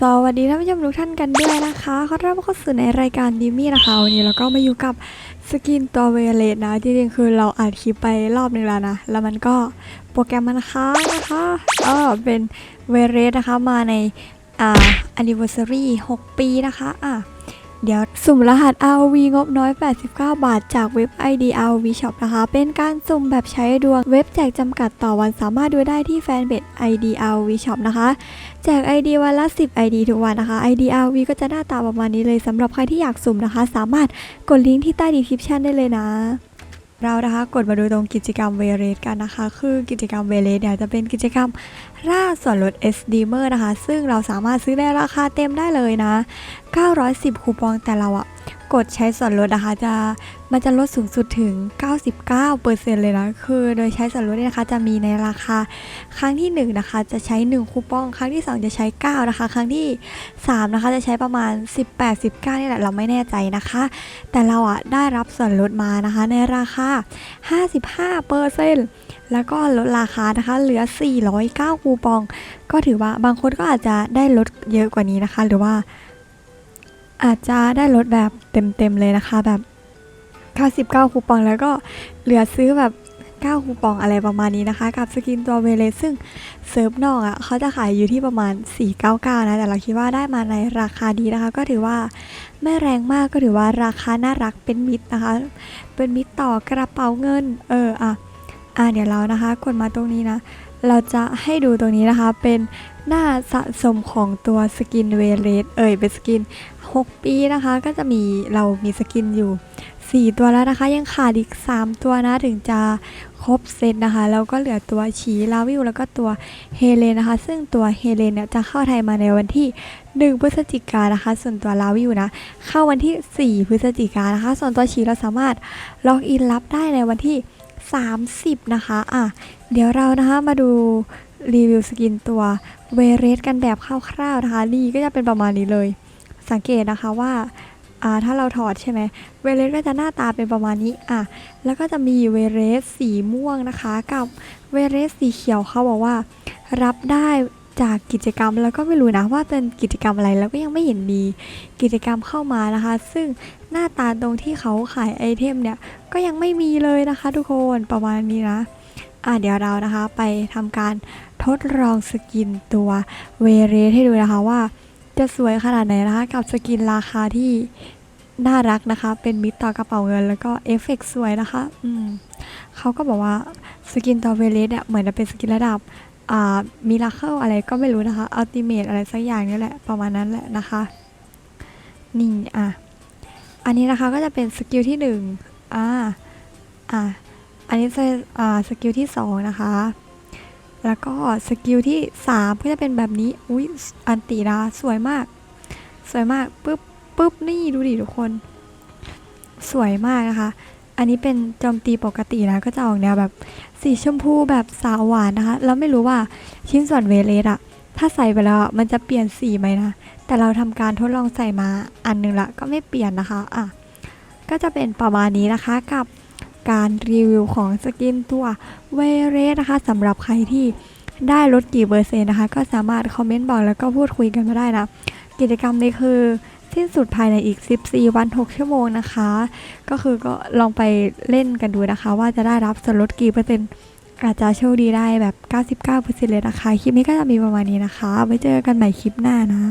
สวัสดีท่านผู้ชมทุกท่านกันด้วยนะคะขอต้อนรับเข้าสู่ในรายการดิมี่นะคะวันนี้เราก็มาอยู่กับสกินตัวเวเลตนะจริงๆคือเราอัดคลิปไปรอบนึงแล้วนะ แล้วมันก็โปรแกรมมันค้างนะคะเออเป็นเวเลตนะคะมาในอ่า anniversary 6 ปีนะคะอะ เดี๋ยว สุ่มรหัส ROV งบน้อย 89 บาท จากเว็บ ID ROV Shop นะคะ เป็นการสุ่มแบบใช้ดวงเว็บแจกจำกัดต่อวันสามารถดูได้ที่แฟนเพจ ID ROV Shop นะคะ แจก ID วันละ 10 ID ทุกวันนะคะ ID RV ก็จะหน้าตาประมาณนี้เลยสำหรับใครที่อยากสุ่มนะคะ สามารถกดลิงก์ที่ใต้ดีคริปชันได้เลยนะ เรานะคะกดมาดูตรงกิจกรรมเวเรสกันนะคะ คือกิจกรรมเวเรสเนี่ยจะเป็นกิจกรรมร่าส่วนลด SD m e r นะคะ ซึ่งเราสามารถซื้อได้ราคาเต็มได้เลยนะ 910 คูปองแต่เราอะ กดใช้ส่วนลดนะคะจะมันจะลดสูงสุดถึง 99%เลยนะคือโดยใช้ส่วนลดเนี่ยนะคะจะมีในราคา ครั้งที่ 1 นะคะ จะใช้ 1 คูปอง ครั้งที่ 2 จะใช้ 9 นะคะ ครั้งที่ 3 นะคะจะใช้ประมาณ 18 19นี่แหละเราไม่แน่ใจนะคะ แต่เราอะได้รับส่วนลดมานะคะในราคา 55เปอร์เซ็นต์แล้วก็ลดราคานะคะเหลือ 409 คูปอง ก็ถือว่าบางคนก็อาจจะได้ลดเยอะกว่านี้นะคะ หรือว่า อาจจะได้ลดแบบเต็มๆเลยนะคะแบบ 99 คูปองแล้วก็เหลือซื้อแบบ 9 คูปองอะไรประมาณนี้นะคะ กับสกินตัวเวเลซึ่งเซิร์ฟนอกอะ่ะเขาจะขายอยู่ที่ประมาณ 499 นะ แต่เราคิดว่าได้มาในราคาดีนะคะ ก็ถือว่าไม่แรงมากก็ถือว่าราคาน่ารักเป็นมิตรนะคะ เป็นมิตรต่อกระเป๋าเงิน เอออะอะเดี๋ยวเรานะคะกดมาตรงนี้นะ เราจะให้ดูตรงนี้นะคะเป็นหน้าสะสมของตัวสกินเวเลสเอ่ยเป็นสกิน 6 ปีนะคะ ก็จะมีเรามีสกินอยู่ 4 ตัวแล้วนะคะ ยังขาดอีก 3 ตัวนะถึงจะครบเซตนะคะ แล้วก็เหลือตัวชีลาวิวแล้วก็ตัวเฮเลนนะคะ ซึ่งตัวเฮเลนเนี่ยจะเข้าไทยมาในวันที่ 1 พฤศจิกายนะคะ ส่วนตัวลาวิวนะ เข้าวันที่ 4 พฤศจิกายนนะคะ ส่วนตัวชีเราสามารถล็อกอินรับได้ในวันที่ 30 นะคะอะเดี๋ยวเรานะคะมาดูรีวิวสกินตัวเวเรสกันแบบคร่าวๆนะคะ นี่ก็จะเป็นประมาณนี้เลย สังเกตนะคะว่าถ้าเราถอดใช่ไหมเวเรสก็จะหน้าตาเป็นประมาณนี้อะแล้วก็จะมีเวเรสสีม่วงนะคะ กับเวเรสสีเขียวเขาบอกว่า รับได้จากกิจกรรมแล้วก็ไม่รู้นะว่าเป็นกิจกรรมอะไรแล้วก็ยังไม่เห็นมีกิจกรรมเข้ามานะคะ ซึ่งหน้าตาตรงที่เขาขายไอเทมเนี่ยก็ยังไม่มีเลยนะคะทุกคนประมาณนี้นะอะเดี๋ยวเรานะคะไปทำการทดลองสกินตัวเวเรสให้ดูนะคะว่า จะสวยขนาดไหนนะคะกับสกินราคาที่น่ารักนะคะ เป็นมิตรต่อกระเป๋าเงิน แล้วก็เอฟเฟกต์สวยนะคะ อืมเขาก็บอกว่าสกินตัวเวเลสเนี่ยเหมือนจะเป็นสกินระดับอ่ามิราเคิลอะไรก็ไม่รู้นะคะอัลติเมทอะไรสักอย่างนี่แหละประมาณนั้นแหละนะคะ นี่อะอันนี้นะคะก็จะเป็นสกิลที่หนึ่งอ่าอะอันนี้จะอ่าสกิลที่สองนะคะ แล้วก็สกิลที่ 3 ก็จะเป็นแบบนี้ อุ้ยอันตีนะสวยมาก สวยมากปุ๊บปุ๊บนี่ดูดิทุกคน สวยมากนะคะ อันนี้เป็นโจมตีปกตินะก็จะออกแนวแบบสีชมพูแบบสาวหวานนะคะ แล้วไม่รู้ว่าชิ้นส่วนเวเลสอะถ้าใส่ไปแล้วมันจะเปลี่ยนสีไหมนะ แต่เราทำการทดลองใส่มาอันหนึงละก็ไม่เปลี่ยนนะคะ อะ ก็จะเป็นประมาณนี้นะคะกับ การรีวิวของสกินตัวเวเรสนะคะสำหรับใครที่ได้ลดกี่เปอร์เซ็นต์นะคะ ก็สามารถคอมเมนต์บอกแล้วก็พูดคุยกันมาได้นะ กิจกรรมนี้คือสิ้นสุดภายในอีก 14 วัน 6 ชั่วโมงนะคะ ก็คือก็ลองไปเล่นกันดูนะคะ ว่าจะได้รับส่วนลดกี่เปอร์เซ็นต์อาจจะโชคดีได้แบบ 99%เลยนะคะ คลิปนี้ก็จะมีประมาณนี้นะคะ ไว้เจอกันใหม่คลิปหน้านะ